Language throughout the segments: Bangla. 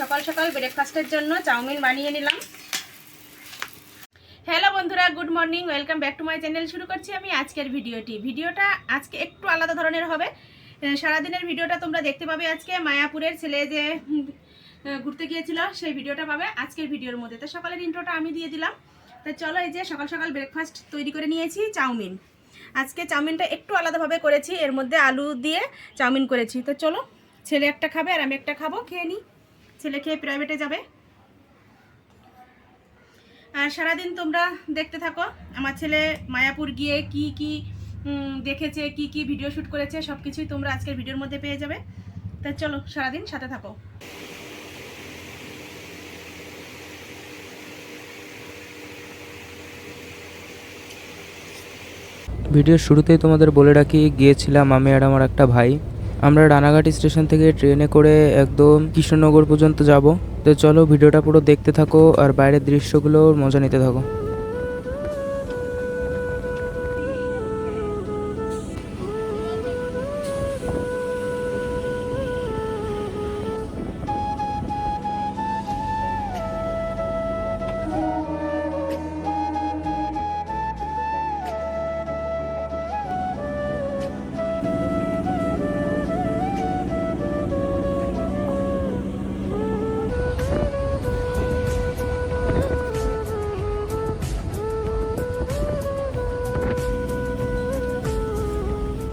সকাল সকাল ব্রেকফাস্টের জন্য চাউমিন বানিয়ে নিলাম। হ্যালো বন্ধুরা good morning welcome back to my channel শুরু করছি আমি আজকের ভিডিওটি। ভিডিওটা আজকে একটু আলাদা ধরনের হবে। সারাদিনের ভিডিওটা তোমরা দেখতে পাবে আজকে। মায়াপুরের ছেলে যে ঘুরতে গিয়েছিল, সেই ভিডিওটা পাবে আজকের ভিডিওর মধ্যে। তো সকালের ইন্ট্রোটা আমি দিয়ে দিলাম। তো চলো এই যে সকাল সকাল ব্রেকফাস্ট তৈরি করে নিয়েছি, চাউমিন। আজকে চাউমিনটা একটু আলাদাভাবে করেছি। এর মধ্যে আলু দিয়ে চাউমিন করেছি। তো চলো, ছেলে একটা খাবে আর আমি একটা খাব, খেয়ে নিই। ছেলে খেয়ে প্রাইভেটে যাবে। আর সারাদিন তোমরা দেখতে থাকো। আমার ছেলে মায়াপুর গিয়ে কি কি দেখেছে, কি কি ভিডিও শ্যুট করেছে সব কিছুই তোমরা আজকের ভিডিওর মধ্যে পেয়ে যাবে। তা চলো সারাদিন সাথে থাকো। ভিডিওর শুরুতেই তোমাদের বলে রাখি, গিয়েছিলাম আমি আর আমার একটা ভাই। আমরা রানাঘাটি স্টেশন থেকে ট্রেনে করে একদম কৃষ্ণনগর পর্যন্ত যাব। তো চলো ভিডিওটা পুরো দেখতে থাকো আর বাইরের দৃশ্যগুলোর মজা নিতে থাকো।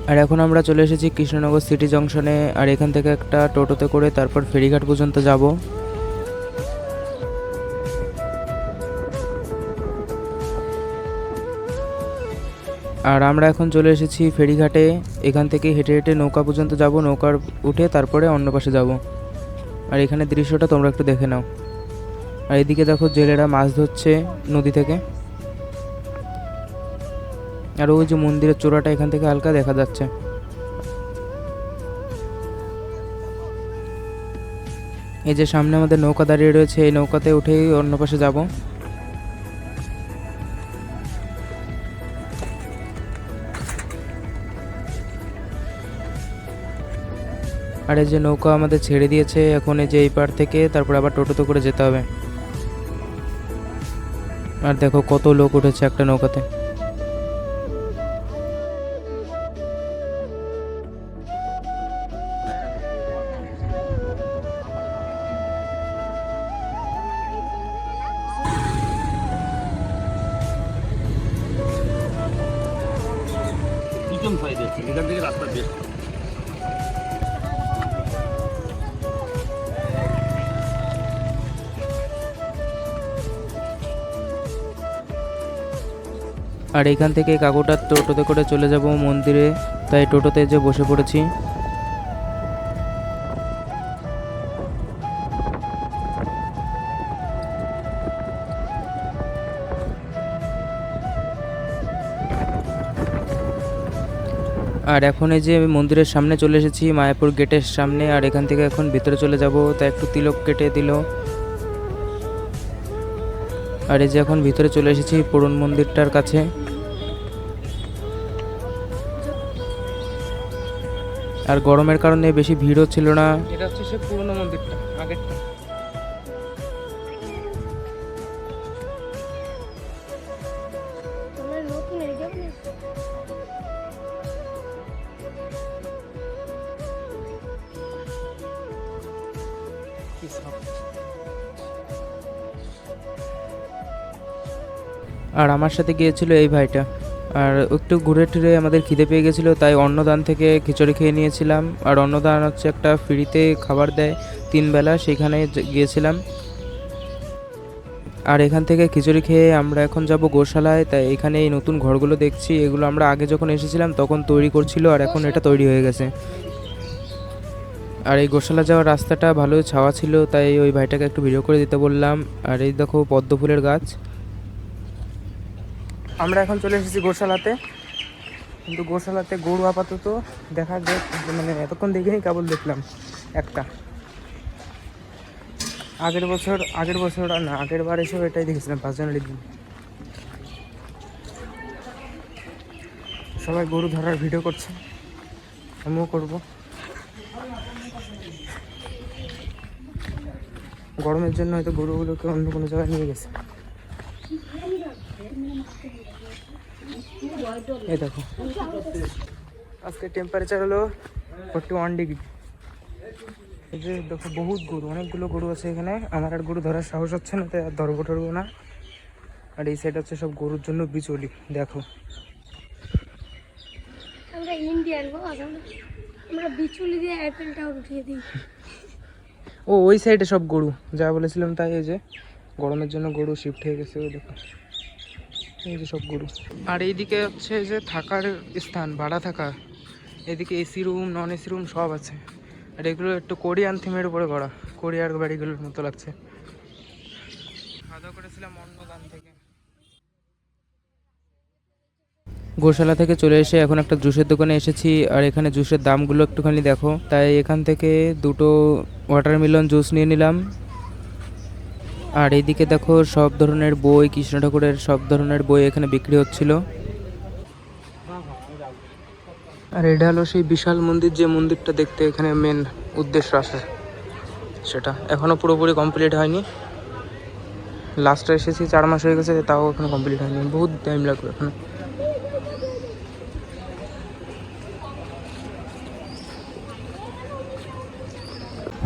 আর এখন আমরা চলে এসেছি কৃষ্ণনগর সিটি জংশনে, আর এখান থেকে একটা টোটোতে করে তারপর ফেরিঘাট পর্যন্ত যাব। আর আমরা এখন চলে এসেছি ফেরিঘাটে, এখান থেকে হেঁটে হেঁটে নৌকা পর্যন্ত যাব, নৌকার উঠে তারপরে অন্য পাশে যাব। আর এখানে দৃশ্যটা তোমরা একটু দেখে নাও। আর এদিকে দেখো জেলেরা মাছ ধরছে নদী থেকে। আর ওই যে মন্দিরের চূড়াটা এখান থেকে হালকা দেখা যাচ্ছে। এই যে সামনে আমাদের নৌকা দাঁড়িয়ে রয়েছে, এই নৌকাতে উঠেই অন্য পাশে যাব। আর এই যে নৌকা আমাদের ছেড়ে দিয়েছে, এখন এই যে এই পার থেকে তারপর আবার টোটোতে করে যেতে হবে। আর দেখো কত লোক উঠেছে একটা নৌকাতে। আর এখান থেকে কাকুটার টোটোতে করে চলে যাব মন্দিরে, তাই টোটোতে যে বসে পড়েছি। আর এখন এই যে মন্দিরের সামনে চলে এসেছি, মায়াপুর গেটের সামনে, আর এখান থেকে এখন ভিতরে চলে যাব তাই একটু তিলক কেটে দিল। আর এই যে এখন ভিতরে চলে এসেছি পুরন মন্দিরটার কাছে। আর গরমের কারণে বেশি ভিড়ও ছিল না। এটা হচ্ছে সে পুরনো মন্দিরটা আগেরটা। আর আমার সাথে গিয়েছিল এই ভাইটা। আর একটু ঘুরে টুরে আমাদের খিদে পেয়ে গেছিল, তাই অন্নদান থেকে খিচুড়ি খেয়ে নিয়েছিলাম। আর অন্নদান হচ্ছে একটা ফ্রিতে খাবার দেয়, তিন বেলা, সেখানে গিয়েছিলাম। আর এখান থেকে খিচুড়ি খেয়ে আমরা এখন যাব গোশালায়, তাই এখানে এই নতুন ঘরগুলো দেখছি। এগুলো আমরা আগে যখন এসেছিলাম, তখন তৈরি করছিল, আর এখন এটা তৈরি হয়ে গেছে। আর এই গোশালা যাওয়ার রাস্তাটা ভালোই ছাওয়া ছিল, তাই ওই ভাইটাকে একটু ভিডিও করে দিতে বললাম। আর এই দেখো পদ্ম ফুলের গাছ। আমরা এখন চলে এসেছি গোশালাতে। কিন্তু গোশালাতে গরু আপাতত দেখা যায় মানে এতক্ষণ দেখিনি কেবল দেখলাম একটা। আগের বছর আগের বছর, না, আগের বার এসেও এটাই দেখেছিলাম, পাঁচ জানুয়ারির দিন। সবাই গরু ধরার ভিডিও করছে, আমিও করব। গরমের জন্য হয়তো গরুগুলোকে অন্য কোনো জায়গায় নিয়ে গেছে। এই দেখো। আজকে টেম্পারেচার হলো ফোর্টি ওয়ান ডিগ্রি এই যে দেখো বহুত গরু অনেকগুলো গরু আছে এখানে। আমার আর গরু ধরার সাহস হচ্ছে না তাই আর ধরবো টরবো না। আর এই সাইড হচ্ছে সব গরুর জন্য বিচলি দেখো। আমরা ইন্ডিয়ান আমরা বিচুলি দিয়ে অ্যাপেল টাওয়ার উঠিয়ে দিই। ও ওই সাইডে সব গরু যা বলেছিলাম তাই এই যে গরমের জন্য গরু শিফট হয়ে গেছে ওই দেখো। এই যে সব গরু আর এইদিকে হচ্ছে যে থাকার স্থান ভাড়া থাকা। এদিকে AC room non AC room সব আছে। আর এগুলো একটু কোরিয়ান থিমের উপরে করা কোরিয়ার বাড়িগুলোর মতো লাগছে। খাওয়া দাওয়া করেছিলাম অন্য থেকে গোশালা থেকে চলে এসে এখন একটা জুসের দোকানে এসেছি আর এখানে জুসের দামগুলো একটুখানি দেখো। তাই এখান থেকে দুটো ওয়াটারমেলন জুস নিয়ে নিলাম। আর এইদিকে দেখো সব ধরনের বই, কৃষ্ণ ঠাকুরের সব ধরনের বই এখানে বিক্রি হচ্ছিল। আর এটা হলো সেই বিশাল মন্দির, যে মন্দিরটা দেখতে এখানে মেন উদ্দেশ্য আসে সেটা। এখনও পুরোপুরি কমপ্লিট হয়নি। লাস্টে এসেছি, চার মাস হয়ে গেছে, তাও এখনও কমপ্লিট হয়নি। বহুত টাইম লাগবে এখন।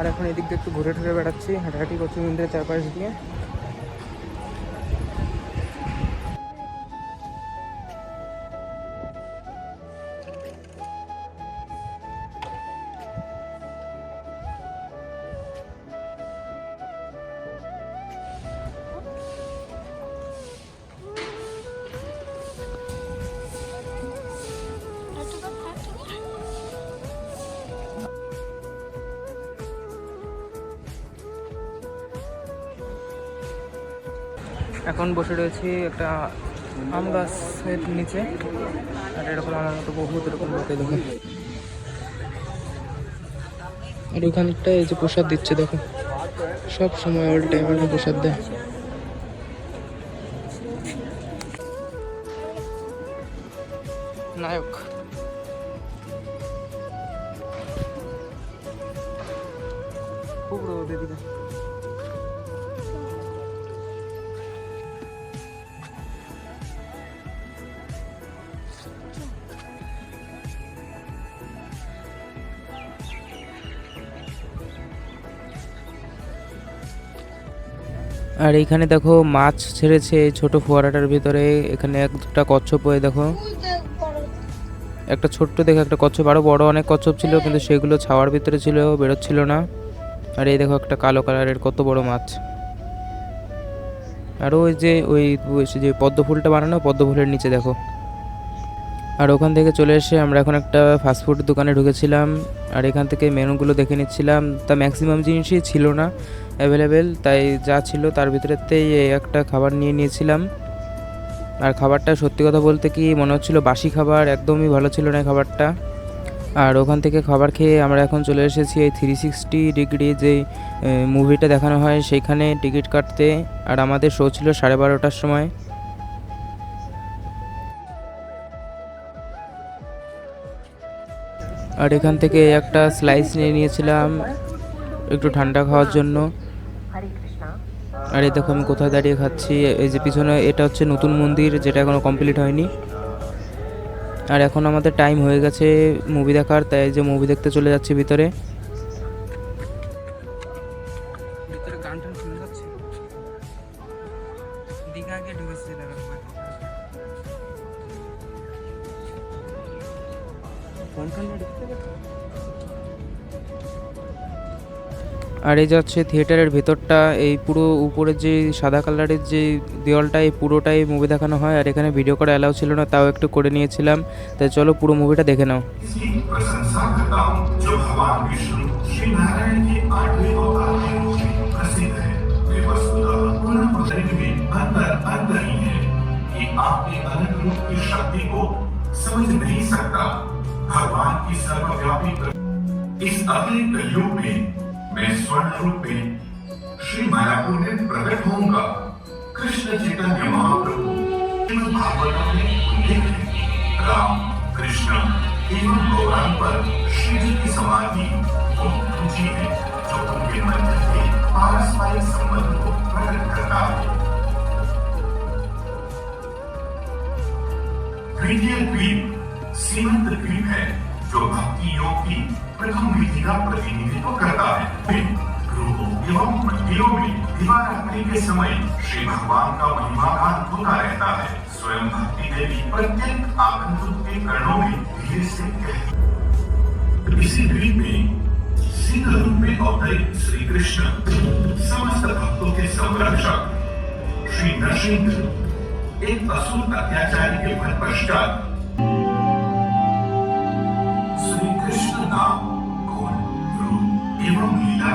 আর এখন এদিক একটু ঘুরে টুরে বেড়াচ্ছি হাঁটাহাঁটি করছি মন্দিরের চারপাশ দিয়ে। এখন বসে রয়েছি একটা আম গাছের নিচে। আর এরকম আমার মতো বহুত এরকম লোকে দেখো আর ওখানটা এই যে প্রসাদ দিচ্ছে, দেখো। সব সময় অল টাইম অল প্রসাদ দেয়। নায়ক। খুব রোদ এদিকে। আর এইখানে দেখো মাছ ছেড়েছে ছোট ফোয়ারাটার ভিতরে। এখানে একটা কচ্ছপ হয়ে দেখো। একটা ছোট্ট দেখো একটা কচ্ছপ আরও বড় অনেক কচ্ছপ ছিল, কিন্তু সেগুলো ছাওয়ার ভিতরে ছিল, বেরোচ্ছিল না। আর এই দেখো একটা কালো কালারের কত বড় মাছ। আর ওই যে, ওই ওই যে পদ্ম ফুলটা বানানো, পদ্ম ফুলের নিচে দেখো। আর ওখান থেকে চলে এসে আমরা এখন একটা ফাস্টফুড দোকানে ঢুকেছিলাম। আর এখান থেকে মেনুগুলো দেখে নিচ্ছিলাম। তা ম্যাক্সিমাম জিনিসই ছিল না অ্যাভেলেবেল তাই যা ছিল তার ভিতরেতেই একটা খাবার নিয়ে নিয়েছিলাম। আর খাবারটা সত্যি কথা বলতে কি মনে হচ্ছিল বাসি খাবার, একদমই ভালো ছিল না খাবারটা। আর ওখান থেকে খাবার খেয়ে আমরা এখন চলে এসেছি এই থ্রি সিক্সটি ডিগ্রি যে মুভিটা দেখানো হয়, সেইখানে টিকিট কাটতে। আর আমাদের শো ছিল সাড়ে বারোটার সময়। আর এখান থেকে একটা স্লাইস নিয়ে নিয়েছিলাম একটু ঠান্ডা খাওয়ার জন্য। আর এই দেখো আমি কোথায় দাঁড়িয়ে খাচ্ছি, এই যে পিছনে এটা হচ্ছে নতুন মন্দির, যেটা এখনও কমপ্লিট হয়নি। আর এখন আমাদের টাইম হয়ে গেছে মুভি দেখার, তাই যে মুভি দেখতে চলে যাচ্ছি ভিতরে ভিতরে। আর এই যে হচ্ছে থিয়েটারের ভেতরটা এই পুরো উপরের যে সাদা কালারের যে দেওয়ালটা এই পুরোটাই মুভি দেখানো হয় আর এখানে ভিডিও করা অ্যালাউ ছিল না তাও একটু করে নিয়েছিলাম তাই চলো পুরো মুভিটা দেখে নাও इसकी प्रशंसा करता हूँ जो भगवान विष्णु श्री नारायण के आठवें अवतार के रूप में प्रसिद्ध है वे वस्तुतः पुनः शरीर में अंदर अंदर ही है कि आपके अनंत रूप की शक्ति को समझ नहीं सकता भगवान की सर्वव्यापी प्र- इस अगले कलयुग में मैं स्वर्ण रूप में श्री मायापुर में प्रकट होऊँगा। कृष्ण चैतन्य महाप्रभु भागवतम में उल्लेख है। राम, कृष्ण, एवं गौरांग पर श्री जी की समाधि है, जो उनके मंदिर के पारस्परिक संबंध को प्रकट करता है। द्वितीय द्वीप सीमंत द्वीप है। प्रथम विधि का प्रतिनिधित्व करता है। एवं मंदिरों में दीवारात्रि के समय श्री भगवान का महिमा गान होता रहता है। स्वयं भक्ति देवी प्रत्येक आगंतुक के कर्णों में धीरे से इसी द्वीप में सिंह रूप में अवतरित श्री कृष्ण समस्त भक्तों के संरक्षक श्री नरसिंह एक असुर अत्याचारी के पश्चात नाम गुण रूप एवं लीला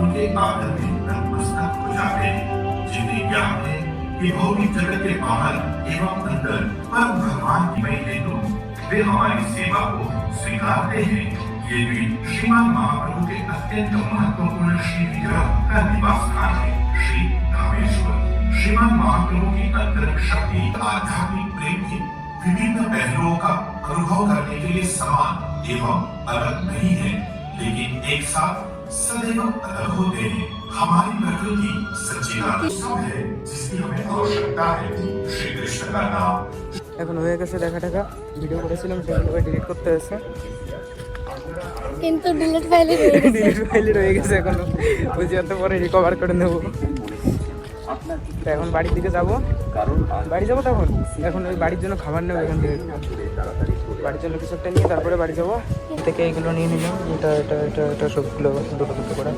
उनके आदर में जिन्हें ज्ञान है वे हमारी सेवा को स्वीकारते हैं। ये भी श्रीमान महाप्रभु के अत्यंत महत्वपूर्ण श्री का निवास है, श्री रामेश्वर। श्रीमान महाप्रभु की अंतरंग शक्ति आध्यात्मिक प्रेम की विभिन्न पहलुओं का अनुभव करने के लिए समान एवं अलग नहीं है लेकिन एक साथ सदैव अलग होते हैं हमारी प्रकृति सच्चिदानंद सब है जिसकी हमें आवश्यकता है श्री कृष्ण का नाम এখন হয়ে গেছে দেখা টাকা ভিডিও করেছিলাম সেগুলোকে ডিলিট করতে হয়েছে কিন্তু ডিলেট ফাইলে ডিলিট ফাইলে রয়ে গেছে এখনো বুঝি অত পরে রিকভার করে নেবো তো এখন বাড়ির দিকে যাব। বাড়ি যাব তখন? এখন ওই বাড়ির জন্য খাবার নেব এখান থেকে। বাড়ির জন্য কিছু একটা নিয়ে তারপরে বাড়ি যাব। থেকে এগুলো নিয়ে নিলাম এটা এটা এটা এটা সবগুলো দুটো দুটো করে।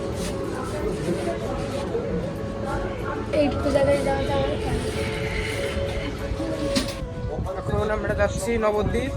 এখন আমরা যাচ্ছি নবদ্বীপ।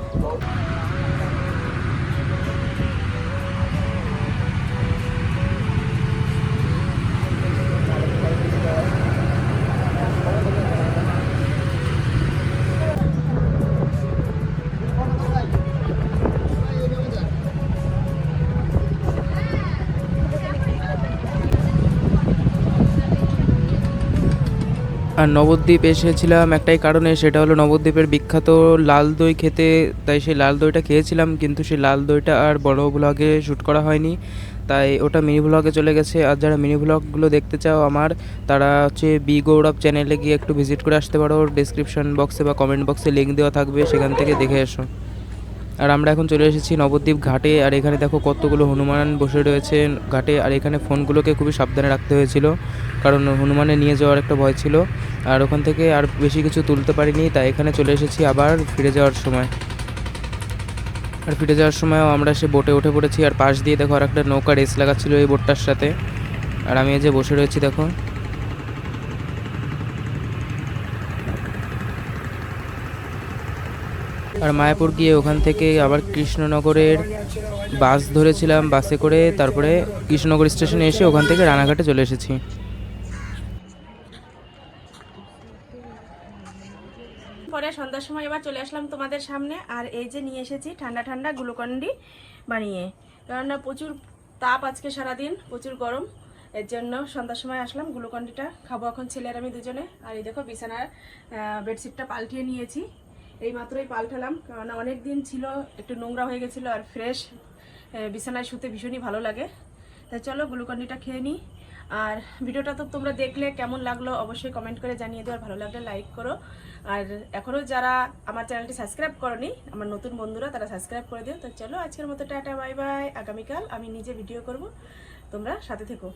আর নবদ্বীপ এসেছিলাম, একটাই কারণে সেটা হলো নবদ্বীপের বিখ্যাত লাল দই খেতে। তাই সেই লাল দইটা খেয়েছিলাম, কিন্তু সেই লাল দইটা আর বড় ব্লগে শ্যুট করা হয়নি। তাই ওটা মিনি ব্লগে চলে গেছে। আর যারা মিনি ব্লগগুলো দেখতে চাও আমার, তারা হচ্ছে বি গৌরব চ্যানেলে গিয়ে একটু ভিজিট করে আসতে পারো। ডিসক্রিপশন বক্সে বা কমেন্ট বক্সে লিঙ্ক দেওয়া থাকবে, সেখান থেকে দেখে এসো। আর আমরা এখন চলে এসেছি নবদ্বীপ ঘাটে, আর এখানে দেখো কতগুলো হনুমান বসে রয়েছে ঘাটে, আর এখানে ফোনগুলোকে খুবই সাবধানে রাখতে হয়েছিল, কারণ হনুমানে নিয়ে যাওয়ার একটা ভয় ছিল, আর ওখান থেকে আর বেশি কিছু তুলতে পারিনি, তাই এখানে চলে এসেছি আবার ফিরে যাওয়ার সময়। আর ফিরে যাওয়ার সময়ও আমরা সে বোটে উঠে পড়েছি, আর পাশ দিয়ে দেখো আর একটা নৌকা রেস লাগাচ্ছিল এই বোটটার সাথে। আর আমি এই যে বসে রয়েছি দেখো আর মায়াপুর গিয়ে ওখান থেকে আবার কৃষ্ণনগরের বাস ধরেছিলাম বাসে করে, তারপরে কৃষ্ণনগর স্টেশনে এসে ওখান থেকে রানাঘাটে চলে এসেছি। পরে সন্ধ্যার সময় এবার চলে আসলাম তোমাদের সামনে, আর এই যে নিয়ে এসেছি ঠান্ডা ঠান্ডা গ্লুকন্ডি বানিয়ে। কারণ প্রচুর তাপ আজকে সারাদিন, প্রচুর গরম, এর জন্য সন্ধ্যার সময় আসলাম গ্লুকন্ডিটা খাব এখন ছেলের আমি দুজনে। আর এই দেখো বিছানার বেডশিটটা পাল্টিয়ে নিয়েছি। এই মাত্রই পাল্টালাম কারণ অনেক দিন ছিল, একটু নোংরা হয়ে গেছিল আর ফ্রেশ বিছানায় শুতে ভীষণই ভালো লাগে। তাই চলো গ্লুকন্ডিটা খেয়ে নিই। আর ভিডিওটা তো তোমরা দেখলে কেমন লাগল অবশ্যই কমেন্ট করে জানিয়ে দিও, আর ভালো লাগলে লাইক করো। আর এখনও যারা আমার চ্যানেলটি সাবস্ক্রাইব করনি, আমার নতুন বন্ধুরা তারা সাবস্ক্রাইব করে দিও। তো চলো আজকের মতো টাটা বাই বাই আগামীকাল আমি নিজে ভিডিও করব। তোমরা সাথে থেকো।